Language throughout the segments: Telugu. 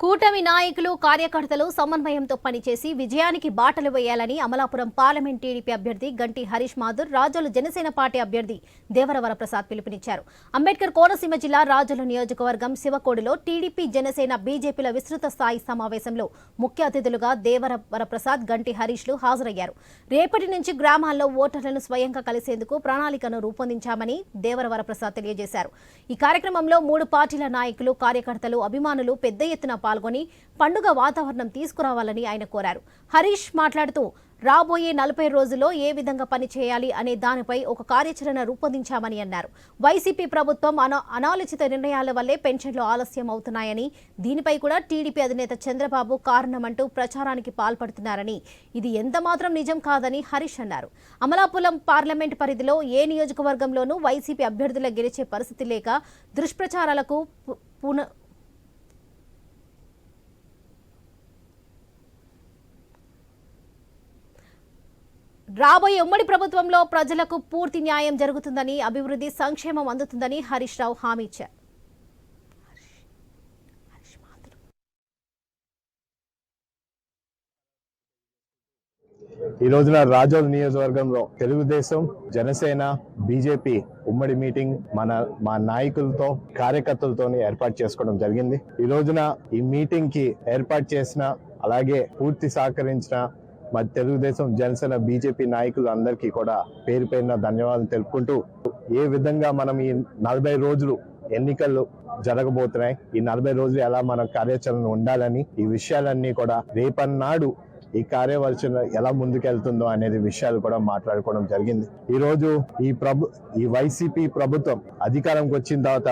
కూటమి నాయకులు కార్యకర్తలు సమన్వయంతో పనిచేసి విజయానికి బాటలు వేయాలని అమలాపురం పార్లమెంట్ టీడీపీ అభ్యర్థి గంటి హరీష్ మాధుర్ రాజోలు జనసేన పార్టీ అభ్యర్థి దేవరవర ప్రసాద్ పిలుపునిచ్చారు. అంబేద్కర్ కోనసీమ జిల్లా రాజోలు నియోజకవర్గం శివకోడిలో టీడీపీ జనసేన బీజేపీల విస్తృత స్థాయి సమావేశంలో ముఖ్య అతిథులుగా దేవరవర ప్రసాద్ గంటి హరీష్లు హాజరయ్యారు. రేపటి నుంచి గ్రామాల్లో ఓటర్లను స్వయంగా కలిసేందుకు ప్రణాళికను రూపొందించామని దేవరవర ప్రసాద్ తెలియజేశారు. ఈ కార్యక్రమంలో మూడు పార్టీల నాయకులు కార్యకర్తలు అభిమానులు పెద్ద ఎత్తున పాల్గొని పండుగ వాతావరణం తీసుకురావాలని ఆయన కోరారు. హరీష్ మాట్లాడుతూ రాబోయే నలభై రోజుల్లో ఏ విధంగా పనిచేయాలి అనే దానిపై ఒక కార్యాచరణ రూపొందించామని అన్నారు. వైసీపీ ప్రభుత్వం అనా అనాలోచిత నిర్ణయాల వల్లే పెన్షన్లు ఆలస్యం అవుతున్నాయని దీనిపై కూడా టీడీపీ అధినేత చంద్రబాబు కారణమంటూ ప్రచారానికి పాల్పడుతున్నారని ఇది ఎంతమాత్రం నిజం కాదని హరీష్ అన్నారు. అమలాపురం పార్లమెంట్ పరిధిలో ఏ నియోజకవర్గంలోనూ వైసీపీ అభ్యర్థుల గెలిచే పరిస్థితి లేక దుష్ప్రచారాలకు పు- పున రాబోయే ఉమ్మడి ప్రభుత్వంలో ప్రజలకు పూర్తి న్యాయం జరుగుతుందని అభివృద్ధి సంక్షేమం అందుతుందని హరీష్ రావు హామీ ఇచ్చారు. ఈ రోజున రాజోల్ నియోజకవర్గంలో తెలుగుదేశం జనసేన బీజేపీ ఉమ్మడి మీటింగ్ మన మా నాయకులతో కార్యకర్తలతో ఏర్పాటు చేసుకోవడం జరిగింది. ఈ రోజున ఈ మీటింగ్కి ఏర్పాటు చేసిన అలాగే పూర్తి సహకరించిన మరి తెలుగుదేశం జనసేన బీజేపీ నాయకులు అందరికీ కూడా పేరు పేరున ధన్యవాదాలు తెలుపుకుంటూ ఏ విధంగా మనం ఈ నలభై రోజులు ఎన్నికలు జరగబోతున్నాయి ఈ నలభై రోజులు ఎలా మన కార్యాచరణ ఉండాలని ఈ విషయాలన్నీ కూడా రేపన్నాడు ఈ కార్యవర్చన ఎలా ముందుకెళ్తుందో అనేది విషయాలు కూడా మాట్లాడుకోవడం జరిగింది. ఈ రోజు ఈ ప్రభు ఈ వైసీపీ ప్రభుత్వం అధికారంకి వచ్చిన తర్వాత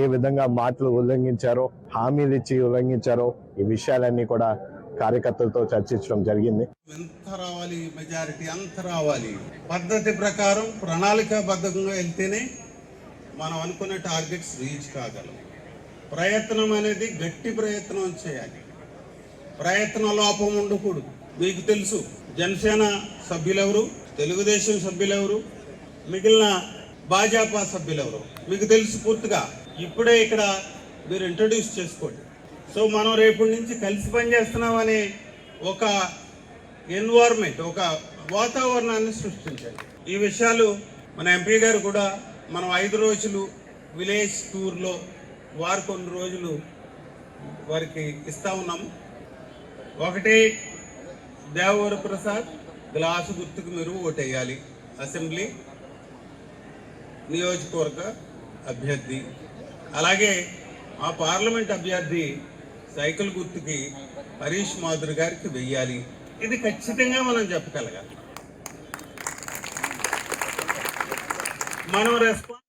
ఏ విధంగా మాటలు ఉల్లంఘించారో హామీలు ఇచ్చి ఉల్లంఘించారో ఈ విషయాలన్నీ కూడా కార్యకర్తలతో చర్చించడం జరిగింది. ఎంత రావాలి మెజారిటీ అంత రావాలి. పద్ధతి ప్రకారం ప్రణాళికాబద్ధంగా వెళ్తేనే మనం అనుకునే టార్గెట్స్ రీచ్ కాగలం. ప్రయత్నం అనేది గట్టి ప్రయత్నం చేయాలి. ప్రయత్న లోపం ఉండకూడదు. మీకు తెలుసు జనసేన సభ్యులెవరు తెలుగుదేశం సభ్యులెవరు మిగిలిన భాజపా సభ్యులెవరు? మీకు తెలుసు పూర్తిగా. ఇప్పుడే ఇక్కడ మీరు ఇంట్రడ్యూస్ చేసుకోండి. సో మనం రేపటి నుంచి కలిసి పనిచేస్తున్నామనే ఒక ఎన్వైర్మెంట్ ఒక వాతావరణాన్ని సృష్టించాలి ఈ విషయాలు మన ఎంపీ గారు కూడా మనం ఐదు రోజులు విలేజ్ టూర్లో వారు కొన్ని రోజులు వారికి ఇస్తా ఉన్నాము ఒకటి దేవవర ప్రసాద్ గ్లాసు గుర్తుకు మీరు ఓటేయాలి. అసెంబ్లీ నియోజకవర్గ అభ్యర్థి. అలాగే ఆ పార్లమెంట్ అభ్యర్థి సైకిల్ గుర్తుకి హరీష్ మాధురి గారికి వెయ్యాలి. ఇది ఖచ్చితంగా మనం చెప్పగలగాలి. మనం రెస్పాన్స్